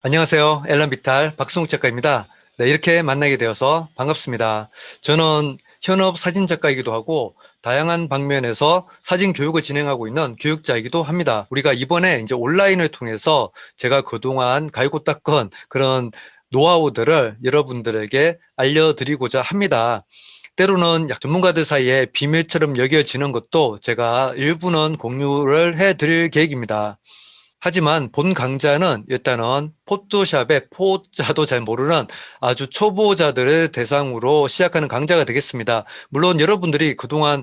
안녕하세요. 엘란비탈 박승욱 작가입니다. 네, 이렇게 만나게 되어서 반갑습니다. 저는 현업 사진 작가이기도 하고 다양한 방면에서 사진 교육을 진행하고 있는 교육자이기도 합니다. 우리가 이번에 이제 온라인을 통해서 제가 그동안 갈고 닦은 그런 노하우들을 여러분들에게 알려드리고자 합니다. 때로는 약 전문가들 사이에 비밀처럼 여겨지는 것도 제가 일부는 공유를 해 드릴 계획입니다. 하지만 본 강좌는 일단은 포토샵의 포자도 잘 모르는 아주 초보자들을 대상으로 시작하는 강좌가 되겠습니다. 물론 여러분들이 그동안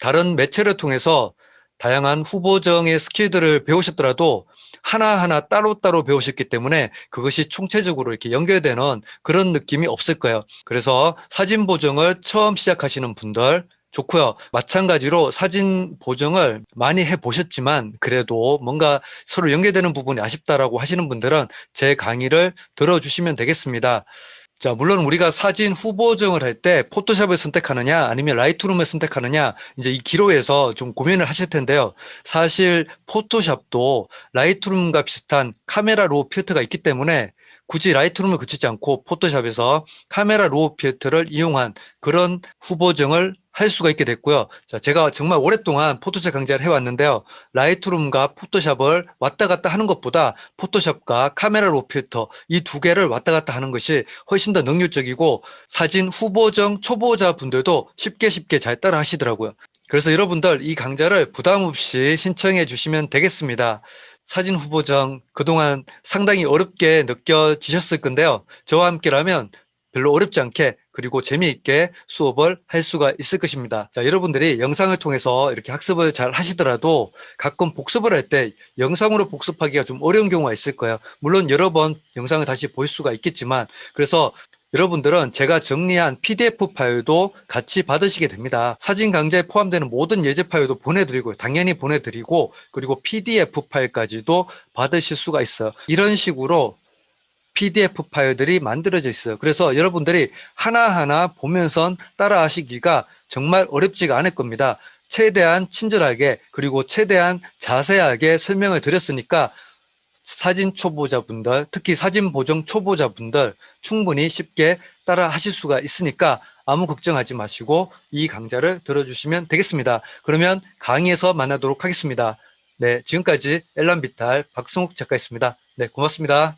다른 매체를 통해서 다양한 후보정의 스킬들을 배우셨더라도 하나하나 따로따로 배우셨기 때문에 그것이 총체적으로 이렇게 연결되는 그런 느낌이 없을 거예요. 그래서 사진 보정을 처음 시작하시는 분들, 좋고요. 마찬가지로 사진 보정을 많이 해 보셨지만 그래도 뭔가 서로 연계되는 부분이 아쉽다라고 하시는 분들은 제 강의를 들어주시면 되겠습니다. 자, 물론 우리가 사진 후보정을 할 때 포토샵을 선택하느냐 아니면 라이트룸을 선택하느냐 이제 이 기로에서 좀 고민을 하실 텐데요. 사실 포토샵도 라이트룸과 비슷한 카메라 로 필터가 있기 때문에 굳이 라이트룸을 거치지 않고 포토샵에서 카메라 로 필터를 이용한 그런 후보정을 할 수가 있게 됐고요. 자, 제가 정말 오랫동안 포토샵 강좌를 해왔는데요. 라이트룸과 포토샵을 왔다 갔다 하는 것보다 포토샵과 카메라 로 필터 이 두 개를 왔다 갔다 하는 것이 훨씬 더 능률적이고 사진 후보정 초보자 분들도 쉽게 쉽게 잘 따라 하시더라고요. 그래서 여러분들 이 강좌를 부담 없이 신청해 주시면 되겠습니다. 사진 후보정 그동안 상당히 어렵게 느껴지셨을 건데요. 저와 함께라면 별로 어렵지 않게 그리고 재미있게 수업을 할 수가 있을 것입니다. 자, 여러분들이 영상을 통해서 이렇게 학습을 잘 하시더라도 가끔 복습을 할 때 영상으로 복습하기가 좀 어려운 경우가 있을 거예요. 물론 여러 번 영상을 다시 볼 수가 있겠지만 그래서 여러분들은 제가 정리한 PDF 파일도 같이 받으시게 됩니다. 사진 강좌에 포함되는 모든 예제 파일도 보내드리고 당연히 보내드리고 그리고 PDF 파일까지도 받으실 수가 있어요. 이런 식으로 PDF 파일들이 만들어져 있어요. 그래서 여러분들이 하나하나 보면서 따라 하시기가 정말 어렵지가 않을 겁니다. 최대한 친절하게 그리고 최대한 자세하게 설명을 드렸으니까 사진 초보자분들, 특히 사진 보정 초보자분들 충분히 쉽게 따라 하실 수가 있으니까 아무 걱정하지 마시고 이 강좌를 들어주시면 되겠습니다. 그러면 강의에서 만나도록 하겠습니다. 네, 지금까지 엘란비탈 박승욱 작가였습니다. 네, 고맙습니다.